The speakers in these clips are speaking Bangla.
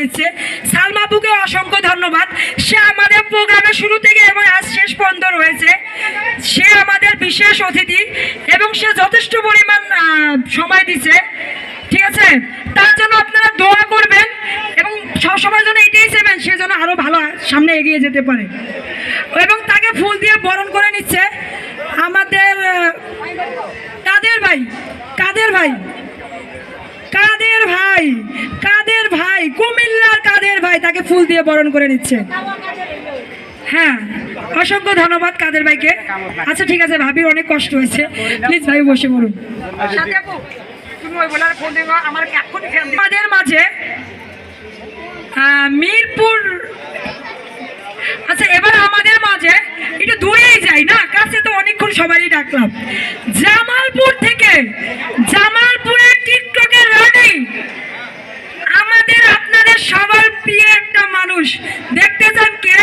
নিচ্ছে সালমাপুকে অসংখ্য ধন্যবাদ। সে আমাদের প্রোগ্রামের শুরু থেকে এবং আজ শেষ পর্যন্ত রয়েছে। সে আমাদের বিশেষ অতিথি এবং সে যথেষ্ট পরিমাণ সময় দিচ্ছে। ঠিক আছে? তার জন্য আপনারা দোয়া করবেন এবং সবসময় যেন এটাই চাইবেন, সে যেন আরও ভালো সামনে এগিয়ে যেতে পারে। এবং তাকে ফুল দিয়ে বরণ করে নিচ্ছে আমাদের কাদের ভাই? কাদের ভাই? কাদের ভাই কুমিল্লার কাদের ভাই তাকে ফুল দিয়ে বরণ করে নিচ্ছে। হ্যাঁ অসংখ্য ধন্যবাদ কাদের ভাইকে। আচ্ছা ঠিক আছে, ভাবির অনেক কষ্ট হয়েছে। প্লিজ ভাই বসে পড়ুন। আমাদের মাঝে মিরপুর আচ্ছা এবার আমাদের মাঝে একটু দূরেই যাই, না? কাছে তো অনেকক্ষণ সবারই ডাকলাম। জামালপুর থেকে জামালপুরের টিকটকের রানী আমাদের আপনাদের সবার প্রিয় একটা মানুষ দেখতে চান কে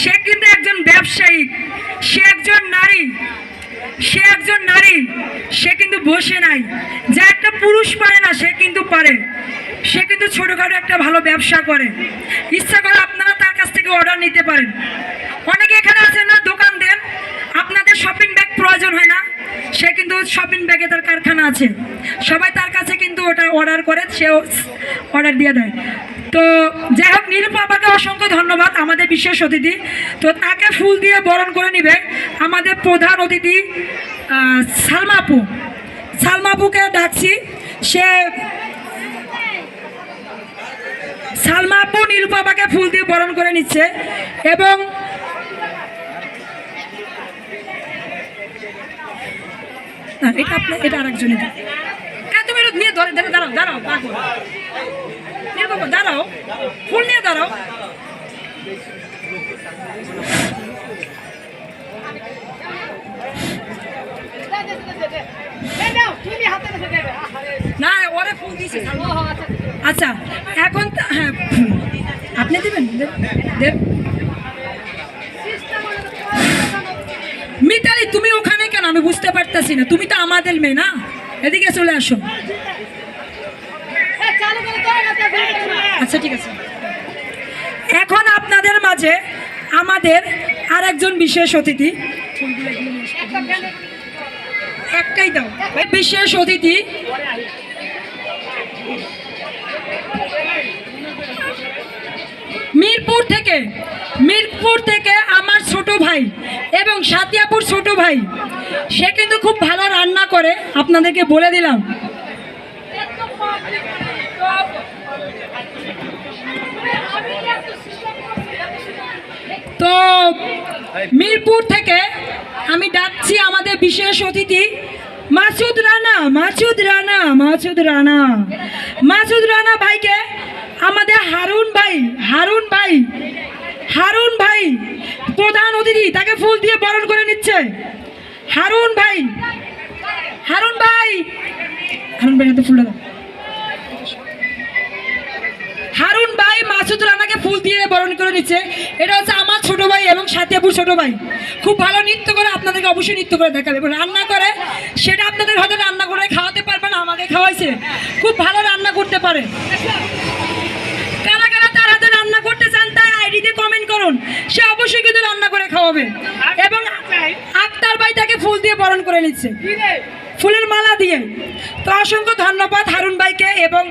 সে কিন্তু একজন ব্যবসায়ী সে একজন নারী সে একজন নারী সে কিন্তু বসে নাই। যা একটা পুরুষ পারে না সে কিন্তু পারে। সে কিন্তু ছোটোখাটো একটা ভালো ব্যবসা করে। ইচ্ছা করে আপনারা তার কাছ থেকে অর্ডার নিতে পারেন। অনেকে এখানে আছেন না দোকান দেন। আপনাদের শপিং ব্যাগ প্রয়োজন হয় না। সে কিন্তু শপিং ব্যাগে তার কারখানা আছে। সবাই তার কাছে কিন্তু ওটা অর্ডার করে সেও অর্ডার দিয়ে দেয়। তো যাই হোক নীলুপা আপাকে অসংখ্য ধন্যবাদ আমাদের বিশেষ অতিথি। তো তাকে ফুল দিয়ে বরণ করে নিবে আমাদের প্রধান অতিথি আহ, সালমা আপু সালমা আপুকে ডাকছি। সে সালমা আপু ফুল দিয়ে বরণ করে নিচ্ছে এবং এটা এটা তুমি একটু নিয়ে দাঁড়াও, ফুল নিয়ে দাঁড়াও। না ওরে ফুল দিয়েছে। আচ্ছা। এখন হ্যাঁ আপনি দেবেন? দেব- দেব। মিতালি তুমি ওখানে কেন? আমি বুঝতে পারতেছি না। তুমি তো আমাদের মেয়ে না? এদিকে চলে আসো। আচ্ছা ঠিক আছে। এখন আপনাদের মাঝে আমাদের আরেকজন বিশেষ অতিথি। একটাই বিশেষ অতিথি। মিরপুর থেকে মিরপুর থেকে আমার ছোট ভাই এবং সাতিয়াপুর ছোট ভাই। সে কিন্তু খুব ভালো রান্না করে, আপনাদেরকে বলে দিলাম। তো মিরপুর থেকে আমি ডাকছি আমাদের বিশেষ অতিথি, মাসুদ রানা মাসুদ রানা মাসুদ রানা। মাসুদ রানা ভাইকে আমাদের হারুন ভাই হারুন ভাই হারুন ভাই প্রধান অতিথি, তাকে ফুল দিয়ে বরণ করে নিচ্ছে। হারুন ভাই হারুন ভাই। হারুন ভাই, হাতে ফুলটা দাও। হারুন ভাই মাসুদ রানাকে ফুল দিয়ে বরণ করে নিচ্ছে। এটা হচ্ছে আমার ছোট ভাই এবং সাতিয়াপুর ছোট ভাই। খুব ভালো নৃত্য করে আপনাদেরকে অবশ্যই নৃত্য করে দেখাবে। রান্না করে, সেটা আপনাদের হয়তো রান্না করে খাওয়াতে পারবে না আমাকে খাওয়াইছে। খুব ভালো রান্না করতে পারে। কারা কারা তার হাতে রান্না করতে চান তাই আইডিতে কমেন্ট করুন। সে অবশ্যই কিন্তু রান্না করে খাওয়াবে। এবং আক্তার ভাই তাকে ফুল দিয়ে বরণ করে নিচ্ছে। ফুলের মালা দিয়ে। তো অসংখ্য ধন্যবাদ হারুন ভাইকে এবং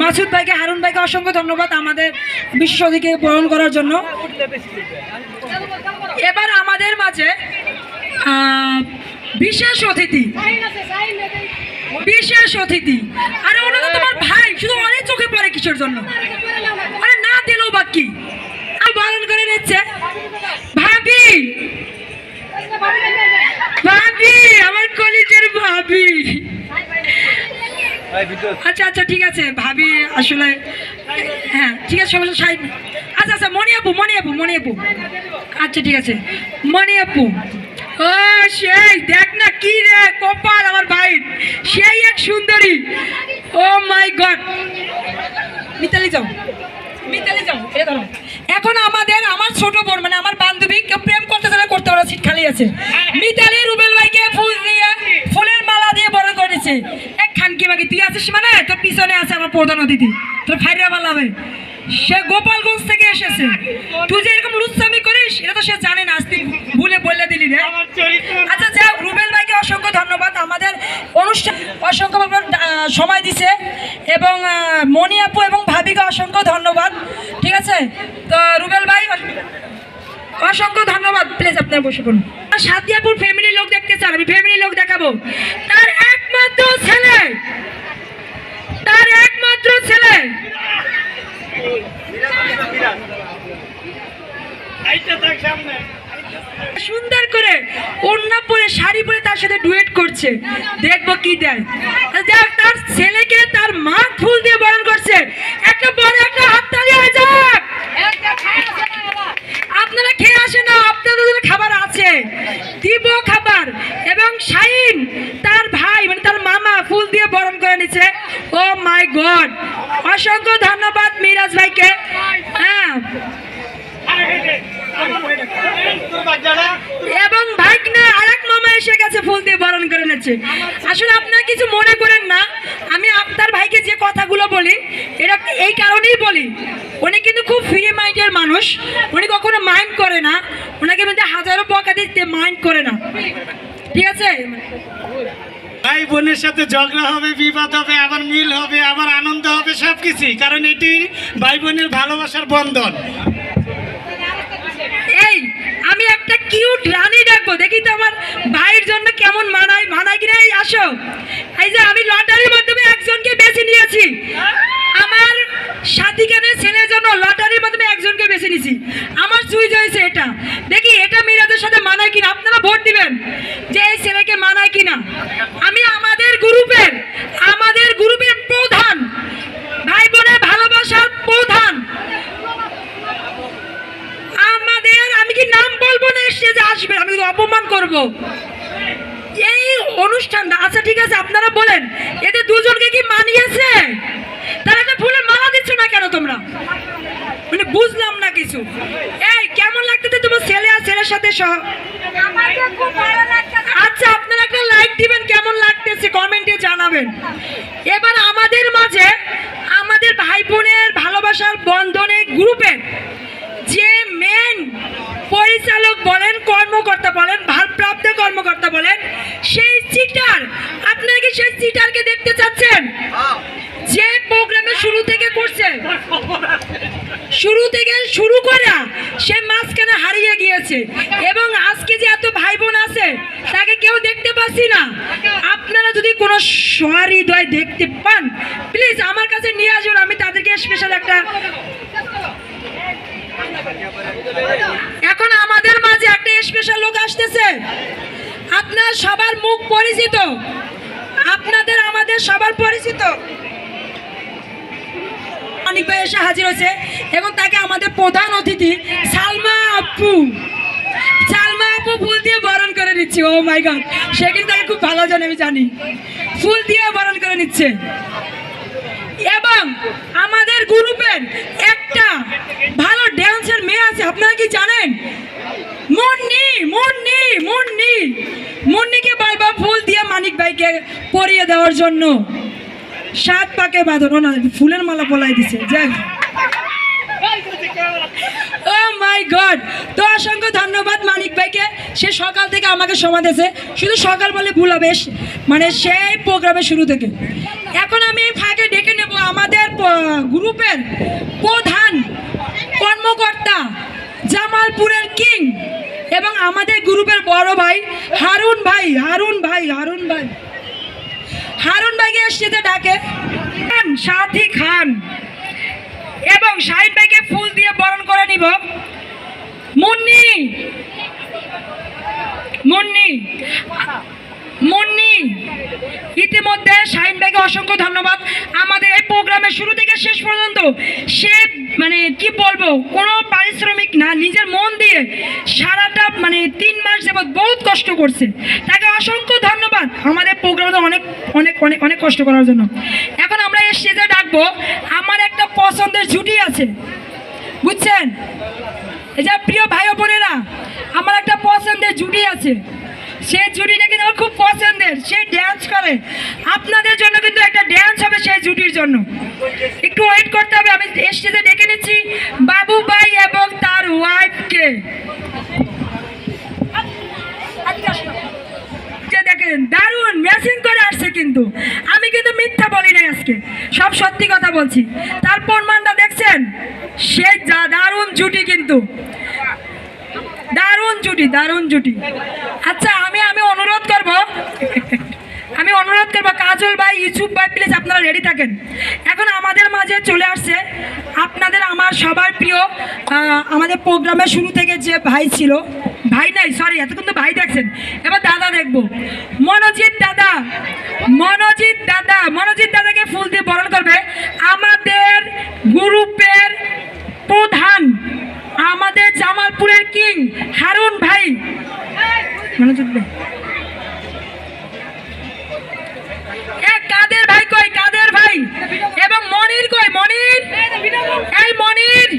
মাসুদ ভাইকে। হারুন ভাইকে অসংখ্য ধন্যবাদ আমাদের বিশেষ অধিকে বরণ করার জন্য। এবার আমাদের মাঝে বিশেষ অতিথি। বিশেষ অতিথি। আরে ওটা তো তোমার ভাই, শুধু অনেক চোখে পড়ে কিসের জন্য? আরে না দিলেও বাকি আর বরণ করে নিচ্ছে। ভাবি! ভাবি আমার কলেজের ভাবি। আচ্ছা আচ্ছা ঠিক আছে, ভাবি আসলে হ্যাঁ ঠিক আছে, সমস্যা সাইড আচ্ছা আচ্ছা মনি আপু মনি আপু মনি আপু। আচ্ছা ঠিক আছে মনি আপু। ও, সেই, দেখ না কি রে, কপাল আমার ভাই সেই এক সুন্দরী। ও মাই গড। মিতালি যাও। এখন আমাদের, আমার ছোট বোন মানে আমার বান্ধবী, কেউ প্রেম করতে চাইলে করতে পারো, সিট খালি আছে। মিতালি, রুবেল ভাইকে ফুল দিয়ে, ফুলের মালা দিয়ে বড় করেছে এক খানকি বাকি, তুই আছিস মানে? তোর পিছনে আছে আমার প্রধান অতিথি। তোর ফাইরা বালাবে সে গোপালগঞ্জ থেকে এসেছে। তুই যে এরকম লুচ্ছামি করিস এটা তো সে জানে না আজকে ভুলে বলে দিলি রে। আচ্ছা যাক রুবেল ভাইকে অসংখ্য ধন্যবাদ। আমাদের অনুষ্ঠান অসংখ্য সময় দিছে। এবং মণি আপু এবং ভাবিকে অসংখ্য ধন্যবাদ। ঠিক আছে? তো রুবেল ভাই অসংখ্য ধন্যবাদ। প্লিজ আপনার বসে পড়ুন। সাদিয়াপুর ফ্যামিলি লোক দেখতে চান আমি ফ্যামিলি লোক দেখাবো তার একমাত্র ছেলে তার একমাত্র ছেলে সুন্দর করে ওড়না পরে, শাড়ি পরে তার সাথে ডুয়েট করছে। দেখব কি দেয়। দেখ তার ছেলেকে তার মা ফুল দিয়ে বরণ করছে। একটা বড়, একটা হাততালি হয়ে যাক। আপনারা খেয়ে আসেন না, আপনাদের খাবার আছে। দিব খাবার। এবং শাইন তার ভাই মানে তার মামা ফুল দিয়ে বরণ করে নিচ্ছে। ও মাই গড অসংখ্য ধন্যবাদ মিরাজ ভাইকে। এবং ভাইক না আরেক মামা এসে গেছে ফুল দিয়ে বরণ করে নিচ্ছে। আসলে আপনারা কিছু মনে করেন না আমি আপনার ভাইকে যে কথাগুলো বলি এটা এই কারণেই বলি উনি কিন্তু খুব ফ্রি মাইন্ডের মানুষ উনি কখনো মাইন্ড করে না ওনাকে মধ্যে হাজারো বকা দিতে মাইন্ড করে না। ঠিক আছে? ভাই বোনের সাথে ঝগড়া হবে বিবাদ হবে আবার মিল হবে আবার আনন্দ হবে সব কিছুই কারণ এটি ভাই বোনের ভালোবাসার বন্ধন। একটা কিউট রানী ডাকবো দেখি তো আমার ভাইয়ের জন্য কেমন মানায় মানায় কিনা এই আসো। এই যে আমি লটারির মাধ্যমে একজনকে বেছে নিয়েছি। আমার সাথীখানের ছেলের জন্য লটারির মাধ্যমে একজনকে বেছে নিয়েছি। আমার চুইজ হয়েছে এটা। দেখি এটা মিরাজের সাথে মানায় কিনা, আপনারা ভোট দিবেন যে এই ছেলেকে মানায় কিনা। আমি আমাদের গ্রুপের আমাদের গ্রুপের প্রধান ভাই বোনের ভালোবাসার প্রধান আমাদের আমি কি নাম বলব না স্টেজে আসবে, আমি অপমান করব। এই অনুষ্ঠানটা আচ্ছা ঠিক আছে, আপনারা বলেন, এদের দুজনকে কি মানিয়েছে? তারা একটা ফুলের মালা দিচ্ছ না কেন তোমরা? মানে বুঝলাম না কিছু। এই, কেমন লাগতেছে তোমার ছেলে আর ছেলের সাথে সহ? আচ্ছা আপনারা একটা লাইক দিবেন, কেমন লাগতেছে? কমেন্টে জানাবেন। এবার আমাদের মাঝে আমাদের ভাই বোনের ভালোবাসার বন্ধনে গ্রুপের যে মেন পরিচালক বলেন, কর্মকর্তা বলেন, ভারপ্রাপ্ত কর্মকর্তা বলেন, সেই চিটার আপনারা কি সেই চিটারকে দেখতে চাচ্ছেন? যে প্রোগ্রামে শুরু থেকে করছে, শুরু থেকে শুরু করা, সে মাঝখানে হারিয়ে গিয়েছে। এবং আজকে যে এত ভাই বোন আছে, তাকে কেউ দেখতে পাচ্ছি না। আপনারা যদি কোনো সহৃদয় দেখতে পান প্লিজ আমার কাছে নিয়ে আসুন, আমি তাদেরকে স্পেশাল একটা আমাদের মাঝে একটা স্পেশাল লোক আসতেছে। আপনার সবার মুখ পরিচিত। আপনাদের আমাদের সবার পরিচিত। অনেক ভাই এসে হাজির হয়েছে এবং তাকে আমাদের প্রধান অতিথি সালমা আপু। সালমা আপু ফুল দিয়ে বরণ করে নিচ্ছে ও মাই গড সে কিন্তু তাকে খুব ভালো জানে, আমি জানি। ফুল দিয়ে বরণ করে নিচ্ছে। এবং আমাদের গ্রুপের একটা ভালো ড্যান্সের মেয়ে আছে আপনারা কি জানেন মুন্নি মুন্নি মুন্নি মুন্নিকে বারবার ফুল দিয়ে মানিক ভাইকে পরিয়ে দেওয়ার জন্য সাত পাকে বাঁধন। না ফুলের মালা পলাই দিছে, যাই। ও মাই গড, তো অসংখ্য ধন্যবাদ মানিক ভাইকে। সে সকাল থেকে আমাকে সময় দিয়েছে। শুধু সকাল বলে ভুল হবে মানে সেই প্রোগ্রামের শুরু থেকে। এখন আমি ফাঁকে ডেকে নেব আমাদের গ্রুপের প্রধান কর্মকর্তা জামালপুরের কিং। এবং আমাদের গ্রুপের বড় ভাই হারুন ভাই হারুন ভাই হারুন ভাই। হারুন ভাইকে এসছে ডাকে। সাথী খান। এবং সাহিদ ভাইকে ফুল দিয়ে বরণ করে নিব। মুন্নি মুন্নি মুন্নি, ইতিমধ্যে শাহিন ভাইকে অসংখ্য ধন্যবাদ। আমাদের এই প্রোগ্রামের শুরু থেকে শেষ পর্যন্ত সে মানে কি বলব, কোনো পারিশ্রমিক না, নিজের মন দিয়ে সারাটা মানে তিন মাস যাবৎ বহুত কষ্ট করছে। তাকে অসংখ্য ধন্যবাদ আমাদের প্রোগ্রামে অনেক অনেক অনেক অনেক কষ্ট করার জন্য। এখন আমরা এই স্টেজে ডাকবো, আমার একটা পছন্দের জুটি আছে। বুঝছেন? এই যে প্রিয় ভাই বোনেরা, আমার একটা পছন্দের জুটি আছে। সেই জুটিটা কিন্তু আমার খুব পছন্দের। সে ড্যান্স করে। আপনাদের জন্য কিন্তু একটা ড্যান্স হবে সেই জুটির জন্য। একটু ওয়েট করতে হবে, আমি স্টেজে ডেকে নিচ্ছি। বাবু ভাই এবং তার ওয়াইফকে দেখেন, দারুণ ম্যাচিং করে আসছে কিন্তু। আমি কিন্তু মিথ্যা বলি নাই আজকে। সব সত্যি কথা বলছি। তার প্রমাণটা দেখছেন? সে যা দারুণ জুটি কিন্তু। দারুণ জুটি দারুণ জুটি। আচ্ছা করব আমি অনুরোধ করব, কাজল ভাই, ইউসুফ ভাই প্লিজ আপনারা রেডি থাকেন। এখন আমাদের মাঝে চলে আসছে আপনাদের, আমার সবার প্রিয় আমাদের প্রোগ্রামের শুরু থেকে যে ভাই ছিল, ভাই নাই সরি এতক্ষণ তো ভাই দেখছেন। এবার দাদা দেখব। মনোজিৎ দাদা মনোজিৎ দাদা, মনোজিৎ দাদাকে ফুল দিয়ে বরণ করবে। আমাদের গ্রুপের প্রধান, আমাদের জামালপুরের কিং, হারুন ভাই। মনোজিৎ ভাই। মনির কই মনির। এই মনির।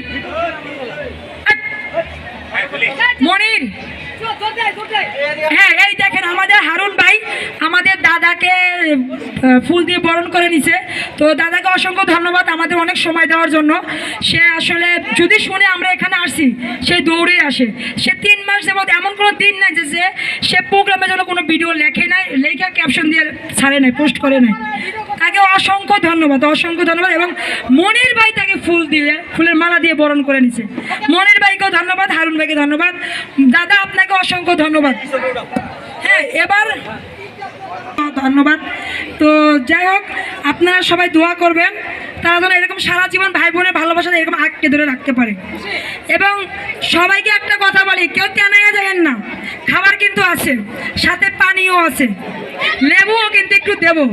মনির। হ্যাঁ এই দেখেন আমাদের হারুন ভাই আমাদের দাদাকে ফুল দিয়ে বরণ করে নিছে। তো দাদাকে অসংখ্য ধন্যবাদ আমাদের অনেক সময় দেওয়ার জন্য। সে আসলে যদি শুনে আমরা এখানে আসি, সে দৌড়ে আসে। সে তিন মাস যাবৎ এমন কোনো দিন নাই যে যে সে প্রোগ্রামের জন্য কোনো ভিডিও লেখে নাই, লেখা ক্যাপশন দিয়ে ছাড়ে নাই পোস্ট করে নাই। তাকে অসংখ্য ধন্যবাদ অসংখ্য ধন্যবাদ এবং মনির ভাই তাকে ফুল দিয়ে, ফুলের মালা দিয়ে বরণ করে নিছে। মনির ভাইকেও ধন্যবাদ, হারুন ভাইকে ধন্যবাদ। দাদা, আপনাকে অসংখ্য ধন্যবাদ। হ্যাঁ এবার ধন্যবাদ। তো যাই হোক, আপনারা সবাই দোয়া করবেন। তারা যেন এরকম সারা জীবন ভাই বোনের ভালোবাসা এরকম আঁকড়ে ধরে রাখতে পারে। এবং সবাইকে একটা কথা বলি কেউ তেনাইয়া যাবেন না। খাবার কিন্তু আছে সাথে পানিও আছে। লেবুও কিন্তু একটু দেবো।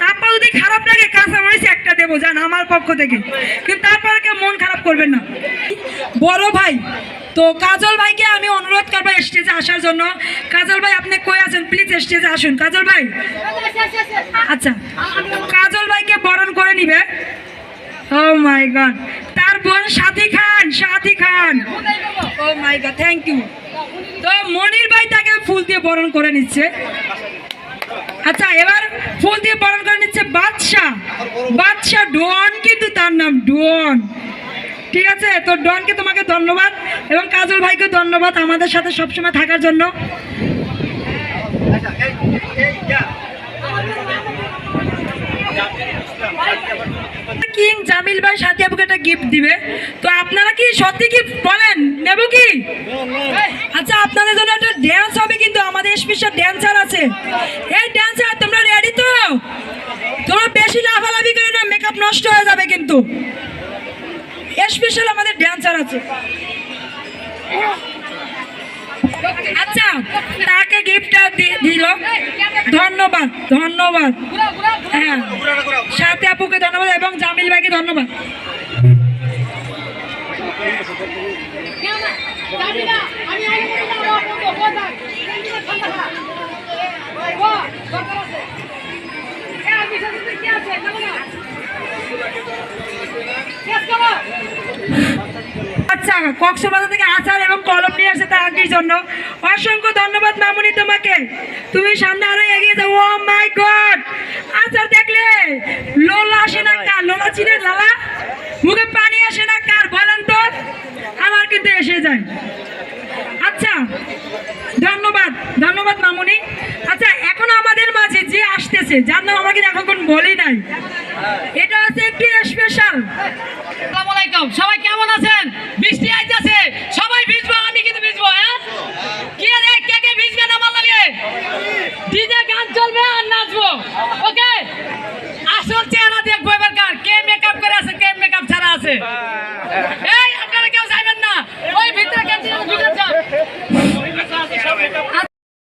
তারপর যদি খারাপ লাগে কাঁচা মরিচ একটা দেবো জান আমার পক্ষ থেকে। কিন্তু তারপরে কেউ মন খারাপ করবেন না। বড় ভাই তো কাজল ভাইকে আমি অনুরোধ করব স্টেজে আসার জন্য। কাজল ভাই আপনি কই আছেন? প্লিজ স্টেজে আসুন। কাজল ভাই? আচ্ছা। কাজল বরণ করে নিবে। ও মাই গড তার বোন Sathi Khan Sathi Khan. Oh my god thank you তো মনির ভাই তাকে ফুল দিয়ে বরণ করে নিচ্ছে। আচ্ছা এবার ফুল দিয়ে বরণ করে নিচ্ছে বাদশাহ। বাদশাহ ডন কিন্তু তার নাম ডন ঠিক আছে? তো ডনকে তোমাকে ধন্যবাদ এবং কাজল ভাইকে ধন্যবাদ আমাদের সাথে সবসময় থাকার জন্য। কিং জামিল ভাই সাথী আপুকে একটা গিফট দিবে। তো আপনারা কি সত্যি কি বলেন? নেব কি? আচ্ছা আপনাদের জন্য একটা ড্যান্স হবে কিন্তু আমাদের স্পেশাল ড্যান্সার আছে। এই ড্যান্সার তোমরা রেডি তো? তোমরা বেশি লাফালাফি করে না মেকআপ নষ্ট হয়ে যাবে কিন্তু। স্পেশাল আমাদের ড্যান্সার আছে। আচ্ছা তাকে গিফটটা দিল ধন্যবাদ ধন্যবাদ হ্যাঁ সাথে আপুকে ধন্যবাদ এবং জামিল ভাইকে ধন্যবাদ আচ্ছা কক্সবাজার থেকে আচার এবং কলম নিয়ে আসে তার আন্টির জন্য। অসংখ্য ধন্যবাদ মামুনি তোমাকে। তুমি সামনে আরও এগিয়ে যাও। ও মাই গড আচার দেখলে লোলা আসে না কার? লোলা চিনে লালা? মুখে পানি আসে না কার? বলেন তো। আমার কিন্তু এসে যায়। আচ্ছা ধন্যবাদ ধন্যবাদ মামুনি। আচ্ছা এখন আমাদের মাঝে যে আসতেছে, যার নাম আমরা কিন্তু এখন বলি নাই। এটা হচ্ছে একটি স্পেশাল আলাইকুম। সবাই কেমন আছেন? বৃষ্টি আইতাছে। সবাই ভিজবো, আমি কিন্তু ভিজবো হ্যাঁ? কে রে, কে কে ভিজবে না আমার লাগে? ডিজে গান চলবে আর নাচবো, ওকে? আসল চেহারা দেখব এবার কার? কে মেকআপ করে আছে, কে মেকআপ ছাড়া আছে? এই, আপনারা কেউ চাইবেন না? ওই ভিতরে কেউ